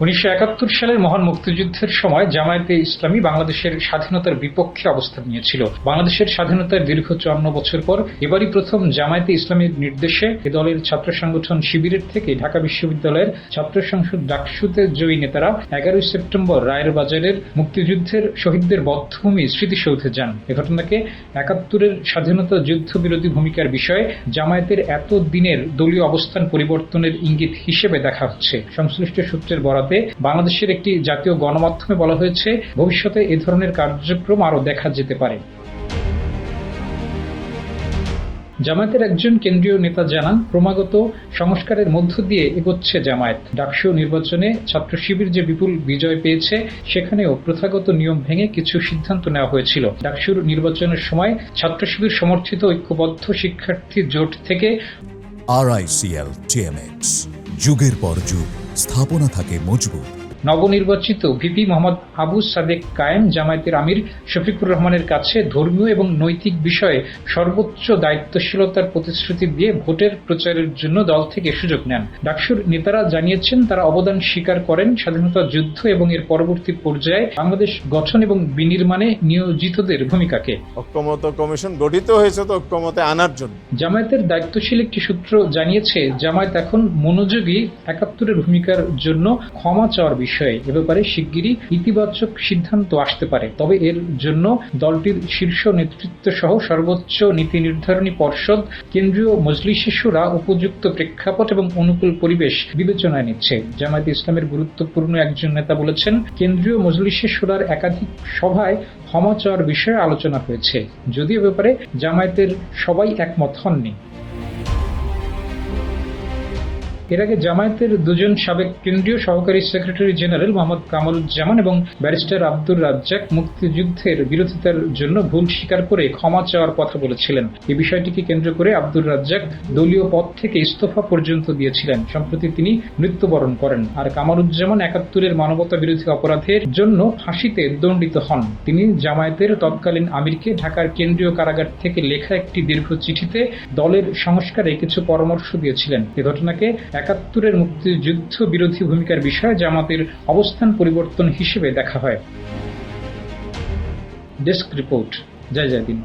উনিশশো একাত্তর সালের মহান মুক্তিযুদ্ধের সময় জামায়াতে ইসলামী বাংলাদেশের স্বাধীনতার বিপক্ষে অবস্থান নিয়েছিল। বাংলাদেশের স্বাধীনতার দীর্ঘ চুয়ান্ন বছর পর এবারই প্রথম জামায়াতে ইসলামীর নির্দেশে এ দলের ছাত্র সংগঠন শিবিরের থেকে ঢাকা বিশ্ববিদ্যালয়ের ছাত্র সংসদ ডাকসুতে জয়ী নেতারা এগারোই সেপ্টেম্বর রায়ের বাজারের মুক্তিযুদ্ধের শহীদদের বদ্ধভূমি স্মৃতিসৌধে যান। এ ঘটনাকে একাত্তরের স্বাধীনতা যুদ্ধ বিরোধী ভূমিকার বিষয়ে জামায়াতের এত দিনের দলীয় অবস্থান পরিবর্তনের ইঙ্গিত হিসেবে দেখা হচ্ছে। সংশ্লিষ্ট সূত্রের বরাতে বাংলাদেশের একটি জাতীয় গণমাধ্যমে বলা হয়েছে, ভবিষ্যতে এ ধরনের কার্যক্রম আরও দেখা যেতে পারে। জামায়াতের একজন কেন্দ্রীয় নেতা জানান, ক্রমাগত সংস্কারের মধ্য দিয়ে এগোচ্ছে জামায়াত। ডাকসু নির্বাচনে ছাত্র শিবির যে বিপুল বিজয় পেয়েছে, সেখানেও প্রথাগত নিয়ম ভেঙে কিছু সিদ্ধান্ত নেওয়া হয়েছিল। ডাকসুর নির্বাচনের সময় ছাত্র শিবির সমর্থিত ঐক্যবদ্ধ শিক্ষার্থী জোট থেকে আরআইসিএল টিএমএক্স যুগের পর যুগ। স্থাপনা থাকে মজবুত। নবনির্বাচিত ভিপি মোহাম্মদ আবু সাদেক কায়েম জামায়াতের আমির শফিকুর রহমানের কাছে ধর্মীয় এবং নৈতিক বিষয়ে সর্বোচ্চ দায়িত্বশীলতার প্রতিশ্রুতি দিয়ে ভোটের প্রচারের জন্য দল থেকে সুযোগ নেন। ডাকসুর নেতারা জানিয়েছেন তারা অবদান স্বীকার করেন স্বাধীনতা যুদ্ধ এবং এর পরবর্তী পর্যায়ে বাংলাদেশ গঠন এবং বিনির্মাণে নিয়োজিতদের ভূমিকাকে। ঐক্যমত কমিশন গঠিত হয়েছে তো ঐক্যমতে আনার জন্য। জামায়াতের দায়িত্বশীল একটি সূত্র জানিয়েছে জামায়াত এখন মনোযোগী একাত্তরের ভূমিকার জন্য ক্ষমা চাওয়ার বিষয়ে। এ ব্যাপারে শিগগিরই ইতিবাচক সিদ্ধান্ত আসতে পারে। তবে এর জন্য দলটির শীর্ষ নেতৃত্ব সহ সর্বোচ্চ নীতি নির্ধারণী পর্ষদ, কেন্দ্রীয় মজলিসে শুরা উপযুক্ত প্রেক্ষাপট এবং অনুকূল পরিবেশ বিবেচনায় নিচ্ছে। জামায়াত ইসলামের গুরুত্বপূর্ণ একজন নেতা বলেছেন, কেন্দ্রীয় মজলিসে শুরার একাধিক সভায় ক্ষমা চাওয়ার বিষয়ে আলোচনা হয়েছে। যদিও ব্যাপারে জামায়াতের সবাই একমত হননি। এর আগে জামায়াতের দুজন সাবেক কেন্দ্রীয় সহকারী সেক্রেটারি জেনারেল মোহাম্মদ কামরুজ্জামান এবং ব্যারিস্টার আব্দুর রাজ্জাক মুক্তিযুদ্ধের বিরোধিতার জন্য ভুল স্বীকার করে ক্ষমা চাওয়ার কথা বলেছিলেন। এই বিষয়টিকে কেন্দ্র করে আব্দুর রাজ্জাক দলীয় পদ থেকে ইস্তফা পর্যন্ত দিয়েছিলেন। সম্প্রতি তিনি মৃত্যুবরণ করেন। আর কামরুজ্জামান একাত্তরের মানবতা বিরোধী অপরাধের জন্য ফাঁসিতে দণ্ডিত হন। তিনি জামায়াতের তৎকালীন আমিরকে ঢাকার কেন্দ্রীয় কারাগার থেকে লেখা একটি দীর্ঘ চিঠিতে দলের সংস্কারে কিছু পরামর্শ দিয়েছিলেন। এ ঘটনাকে একাত্তরের মুক্তিযুদ্ধ বিরোধী ভূমিকার বিষয়ে জামাতের অবস্থান পরিবর্তন হিসেবে দেখা হয়। ডেস্ক রিপোর্ট, জয় দিন